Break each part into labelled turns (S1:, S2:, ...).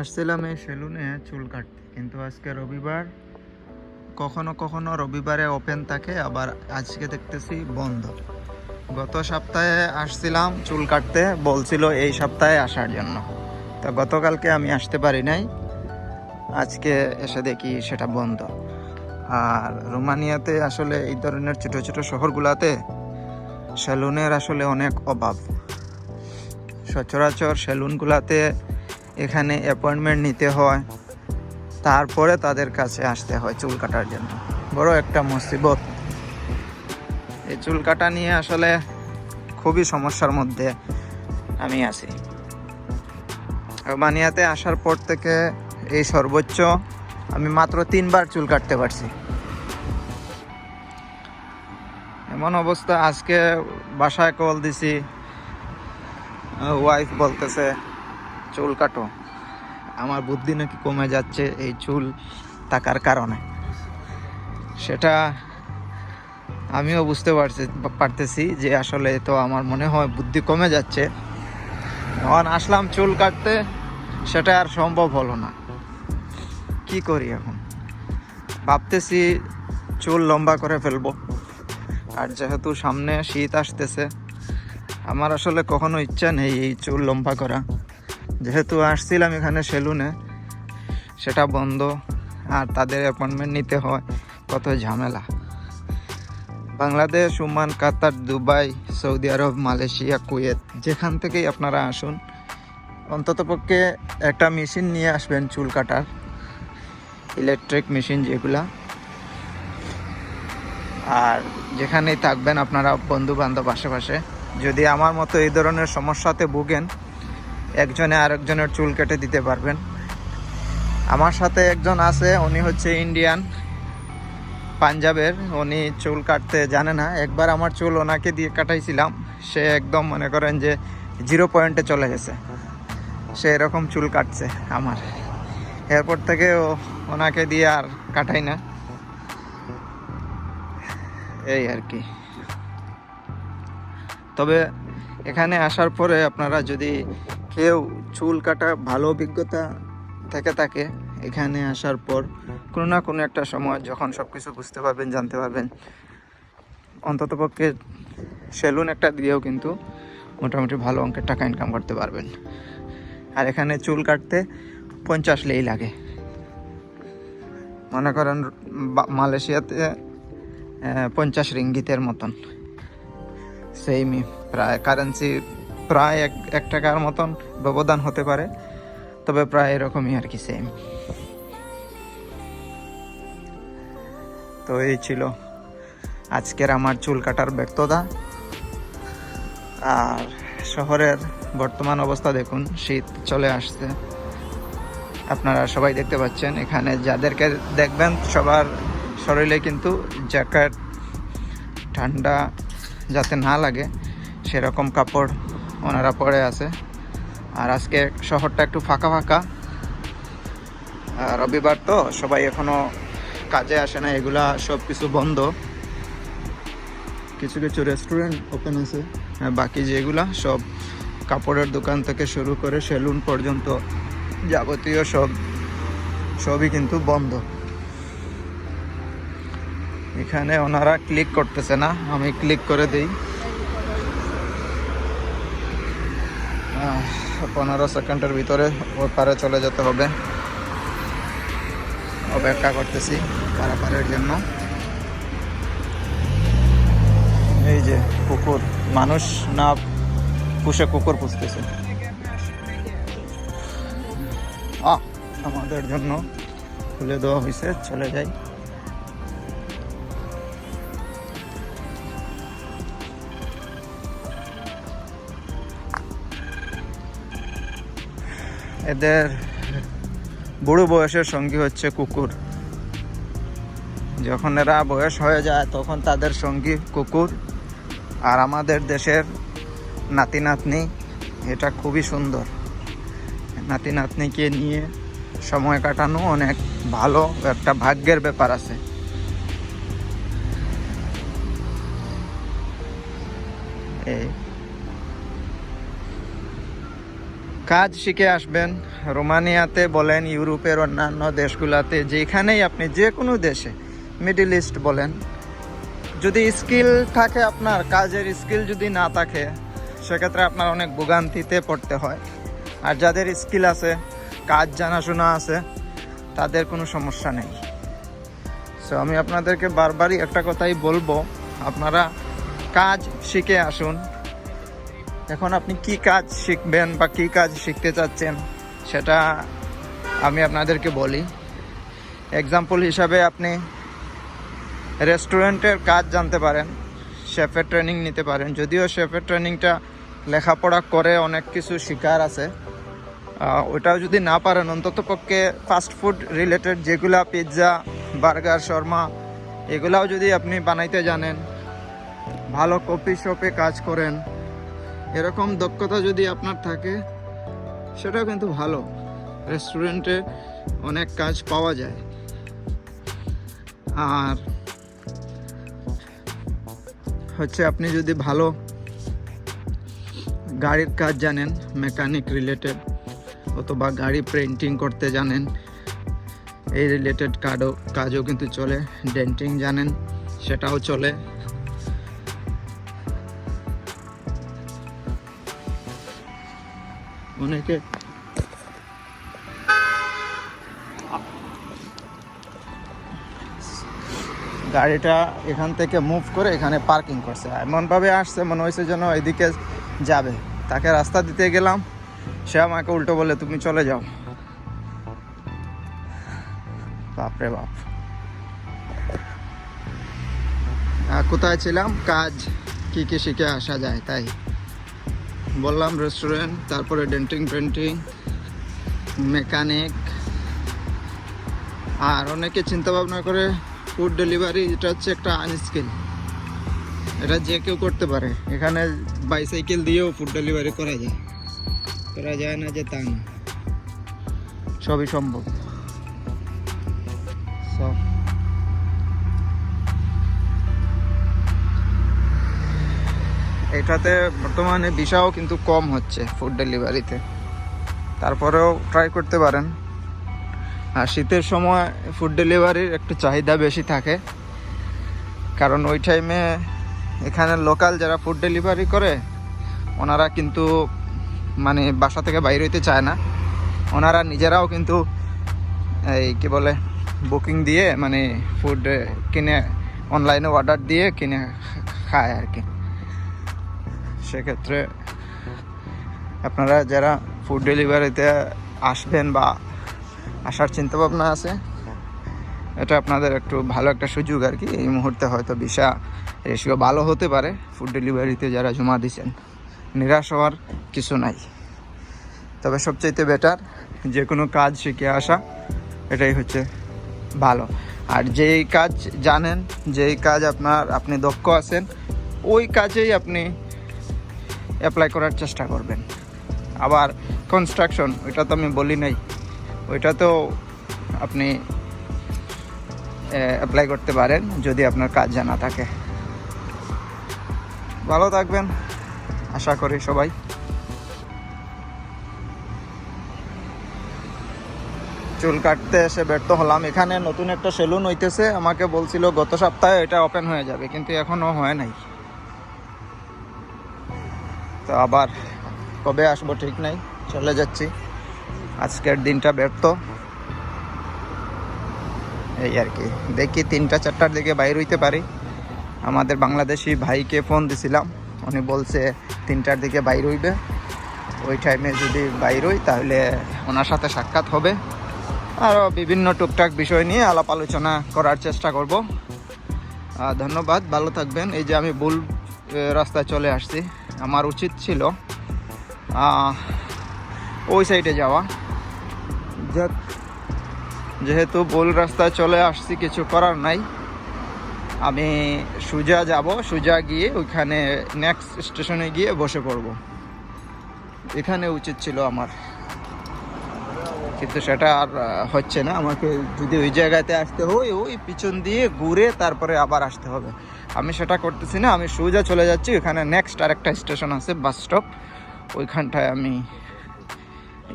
S1: আসছিলাম এই সেলুনে চুল কাটতে, কিন্তু আজকে রবিবার। কখনো কখনো রবিবারে ওপেন থাকে, আবার আজকে দেখতেছি বন্ধ। গত সপ্তাহে আসছিলাম চুল কাটতে, বলছিল এই সপ্তাহে আসার জন্য। তো গতকালকে আমি আসতে পারি নাই। আজকে এসে দেখি সেটা বন্ধ। আর রোমানিয়াতে আসলে এই ধরনের ছোটো ছোটো শহরগুলোতে সেলুনের আসলে অনেক অভাব। সচরাচর সেলুনগুলোতে এখানে অ্যাপয়েন্টমেন্ট নিতে হয়। তারপরে তাদের কাছে আসতে হয় চুল কাটার জন্য। বড় একটা মুসিবত। এই চুল কাটা নিয়ে আসলে খুবই সমস্যার মধ্যে আমি আছি। রোমানিয়াতে আসার পর থেকে এই সর্বোচ্চ আমি মাত্র তিনবার চুল কাটতে পারছি। এমন অবস্থা, আজকে বাসায় কল দিছি ওয়াইফ বলতেছে চুল কাটো। আমার বুদ্ধি নাকি কমে যাচ্ছে এই চুল থাকার কারণে। সেটা আমিও বুঝতে পারছি, পারতেছি যে আসলে তো আমার মনে হয় বুদ্ধি কমে যাচ্ছে। যখন আসলাম চুল কাটতে, সেটা আর সম্ভব হলো না। কি করি এখন? ভাবতেছি চুল লম্বা করে ফেলব। আর যেহেতু সামনে শীত আসতেছে, আমার আসলে কখনো ইচ্ছা নেই এই চুল লম্বা করা। যেহেতু আসছিলাম এখানে সেলুনে, সেটা বন্ধ, আর তাদের অ্যাপয়েন্টমেন্ট নিতে হয়। কত ঝামেলা। Bangladesh, Oman, Qatar, Dubai, Saudi Arabia, Malaysia, Kuwait, যেখান থেকেই আপনারা আসুন অন্ততপক্ষে একটা মেশিন নিয়ে আসবেন চুল কাটার। ইলেকট্রিক মেশিন যেগুলা। আর যেখানেই থাকবেন আপনারা বন্ধু বান্ধব আশেপাশে। যদি আমার মতো এই ধরনের সমস্যাতে ভুগেন একজনে আরেকজনের চুল কেটে দিতে পারবেন। আমার সাথে একজন আছে, উনি হচ্ছে ইন্ডিয়ান পাঞ্জাবের। উনি চুল কাটতে জানে না। একবার আমার চুল ওনাকে দিয়ে কাটাইছিলাম। সে একদম মনে করেন যে জিরো পয়েন্টে চলে গেছে। সে এরকম চুল কাটছে আমার। এরপর থেকে ও ওনাকে দিয়ে আর কাটাই না। এই আর কি। তবে এখানে আসার পরে আপনারা যদি কেউ চুল কাটা ভালো অভিজ্ঞতা থেকে থাকে এখানে আসার পর কোনো না কোনো একটা সময় যখন সব কিছু বুঝতে পারবেন, জানতে পারবেন, অন্ততপক্ষে সেলুন একটা দিয়েও কিন্তু মোটামুটি ভালো অঙ্কের টাকা ইনকাম করতে পারবেন। আর এখানে চুল কাটতে পঞ্চাশ লেই লাগে। মনে করেন মালয়েশিয়াতে পঞ্চাশ রিঙ্গিতের মতন। সেইমই প্রায় কারেন্সি প্রায় এক এক টাকার মতন ব্যবধান হতে পারে, তবে প্রায় এরকমই আর কি সেম তো এই ছিল আজকের আমার চুল কাটার ব্যর্থতা। আর শহরের বর্তমান অবস্থা দেখুন, শীত চলে আসছে। আপনারা সবাই দেখতে পাচ্ছেন, এখানে যাদেরকে দেখবেন সবার শরীরে কিন্তু জ্যাকেট, ঠান্ডা যাতে না লাগে, সেরকম কাপড় ওনারা পরে আছে। আর আজকে শহরটা একটু ফাঁকা ফাঁকা। রবিবার তো, সবাই এখনও কাজে আসে না, এগুলা সব কিছু বন্ধ। কিছু কিছু রেস্টুরেন্ট ওপেন আছে। বাকি যেগুলা সব কাপড়ের দোকান থেকে শুরু করে সেলুন পর্যন্ত যাবতীয় সব, সবই কিন্তু বন্ধ। এখানে ওনারা ক্লিক করতেছে না, আমি ক্লিক করে দিই। পনেরো সেকেন্ডের ভিতরে ওই পারে চলে যেতে হবে। অপেক্ষা করতেছি পারাপারের জন্য। এই যে কুকুর, মানুষ না পুষে কুকুর পুষতেছে। আমাদের জন্য খুলে দেওয়া হয়েছে, চলে যাই। এদের বুড়ো বয়সের সঙ্গী হচ্ছে কুকুর। যখন এরা বয়স হয়ে যায়, তখন তাদের সঙ্গী কুকুর। আর আমাদের দেশের নাতি নাতনি এটা খুবই সুন্দর। নাতি নাতনিকে নিয়ে সময় কাটানো অনেক ভালো একটা ভাগ্যের ব্যাপার আছে। কাজ শিখে আসবেন। রোমানিয়াতে বলেন, ইউরোপের অন্যান্য দেশগুলোতে, যেখানেই আপনি যে কোনো দেশে, মিডিল ইস্ট বলেন, যদি স্কিল থাকে আপনার, কাজের স্কিল যদি না থাকে, সেক্ষেত্রে আপনার অনেক ভোগান্তিতে পড়তে হয়। আর যাদের স্কিল আছে, কাজ জানাশোনা আছে, তাদের কোনো সমস্যা নেই। সো আমি আপনাদেরকে বারবারই একটা কথাই বলব, আপনারা কাজ শিখে আসুন। এখন আপনি কি কাজ শিখবেন বা কি কাজ শিখতে চাচ্ছেন, সেটা আমি আপনাদেরকে বলি। এক্সাম্পল হিসাবে আপনি রেস্টুরেন্টের কাজ জানতে পারেন শেফের ট্রেনিং নিতে পারেন। যদিও শেফের ট্রেনিংটা লেখাপড়া করে অনেক কিছু শিকার আছে ওটাও যদি না পারেন, অন্তত পক্ষে ফাস্ট ফুড রিলেটেড যেগুলা পিৎজা বার্গার শর্মা এগুলাও যদি আপনি বানাইতে জানেন, ভালো কফি শপে কাজ করেন এরকম দক্ষতা যদি আপনার থাকে, সেটাও কিন্তু ভালো। রেস্টুরেন্টে অনেক কাজ পাওয়া যায়। আর হচ্ছে আপনি যদি ভালো গাড়ির কাজ জানেন, মেকানিক রিলেটেড, অথবা গাড়ি পেন্টিং করতে জানেন, এই রিলেটেড কাজও কাজও কিন্তু চলে। ডেন্টিং জানেন, সেটাও চলে। অনেকে গাড়িটা এখান থেকে মুভ করে এখানে পার্কিং করছে। এমনভাবে আসছে, মনে হয়েছে যেন এদিকে যাবে। তাকে রাস্তা দিতে গেলাম। সে আমাকে উল্টো বলে তুমি চলে যাও। বাপরে বাপ। কোথায় ছিলাম? কাজ কি কি শিখে আসা যায়, তাই। বললাম রেস্টুরেন্ট তারপরে ডেন্টিং পেন্টিং মেকানিক আর অনেকে চিন্তা ভাবনা করে ফুড ডেলিভারি এটা হচ্ছে একটা আনস্কিল এটা যে কেউ করতে পারে। এখানে বাইসাইকেল দিয়েও ফুড ডেলিভারি করা যায়। করা যায় না যে তা না। সবই সম্ভব। এটাতে বর্তমানে ভিসাও কিন্তু কম হচ্ছে ফুড ডেলিভারিতে তারপরেও ট্রাই করতে পারেন। আর শীতের সময় ফুড ডেলিভারির একটু চাহিদা বেশি থাকে। কারণ ওই টাইমে এখানে লোকাল যারা ফুড ডেলিভারি করে, ওনারা কিন্তু মানে বাসা থেকে বাইরে হইতে চায় না। ওনারা নিজেরাও কিন্তু এই কী বলে বুকিং দিয়ে মানে ফুড কিনে অনলাইনে অর্ডার দিয়ে কিনে খায় আর কি। সেক্ষেত্রে আপনারা যারা ফুড ডেলিভারিতে আসবেন বা আসার চিন্তা ভাবনা আছে, এটা আপনাদের একটু ভালো একটা সুযোগ আর কি। এই মুহূর্তে হয়তো ভিসা রেশিও ভালো হতে পারে ফুড ডেলিভারিতে যারা জমা দিচ্ছেন নিরাশ হওয়ার কিছু নাই। তবে সবচাইতে বেটার যে কোনো কাজ শিখে আসা, এটাই হচ্ছে ভালো। আর যেই কাজ জানেন, যেই কাজ আপনার, আপনি দক্ষ আছেন, ওই কাজেই আপনি অ্যাপ্লাই করার চেষ্টা করবেন। আবার কনস্ট্রাকশন ওইটা তো আমি বলি নাই। ওইটা তো আপনি অ্যাপ্লাই করতে পারেন যদি আপনার কাজ জানা থাকে। ভালো থাকবেন, আশা করি সবাই। চুল কাটতে এসে ব্যর্থ হলাম। এখানে নতুন একটা সেলুন হইতেছে। আমাকে বলছিল, গত সপ্তাহে এটা ওপেন হয়ে যাবে, কিন্তু এখনও হয় নাই। তো আবার কবে আসব ঠিক নাই, চলে যাচ্ছি। আজকের দিনটা ব্যর্থ। এই আর কি, দেখি তিনটা চারটার দিকে বাইর হইতে পারি। আমাদের বাংলাদেশি ভাইকে ফোন দিছিলাম, উনি বলছে তিনটার দিকে বাইর হইবে। ওই টাইমে যদি বাইর হই, তাহলে ওনার সাথে সাক্ষাৎ হবে। আরও বিভিন্ন টুকটাক বিষয় নিয়ে আলাপ আলোচনা করার চেষ্টা করব। ধন্যবাদ, ভালো থাকবেন। এই যে আমি ভুল রাস্তায় চলে আসছি। আমার উচিত ছিল ওই সাইডে যাওয়া। যেহেতু ভুল রাস্তায় চলে আসছি কিছু করার নাই। আমি সুজা যাব সুজা গিয়ে ওইখানে নেক্সট স্টেশনে গিয়ে বসে পড়ব। এখানে উচিত ছিল আমার। কিন্তু সেটা আর হচ্ছে না। আমাকে যদি ওই জায়গাতে আসতে হয় ওই পিছন দিয়ে ঘুরে তারপরে আবার আসতে হবে। আমি সেটা করতেছি না, আমি সোজা চলে যাচ্ছি ওখানে নেক্সট আরেকটা স্টেশন আছে বাস স্টপ ওইখানটায় আমি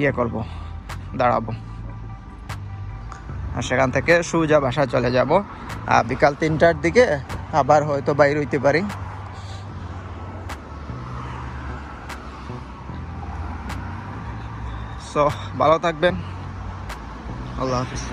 S1: ইয়ে করব, দাঁড়াবো। আর সেখান থেকে সুজা বাসা চলে যাব। আর বিকাল তিনটার দিকে আবার হয়তো বাইর হইতে পারি। সো ভালো থাকবেন। আল্লাহ হাফিজ।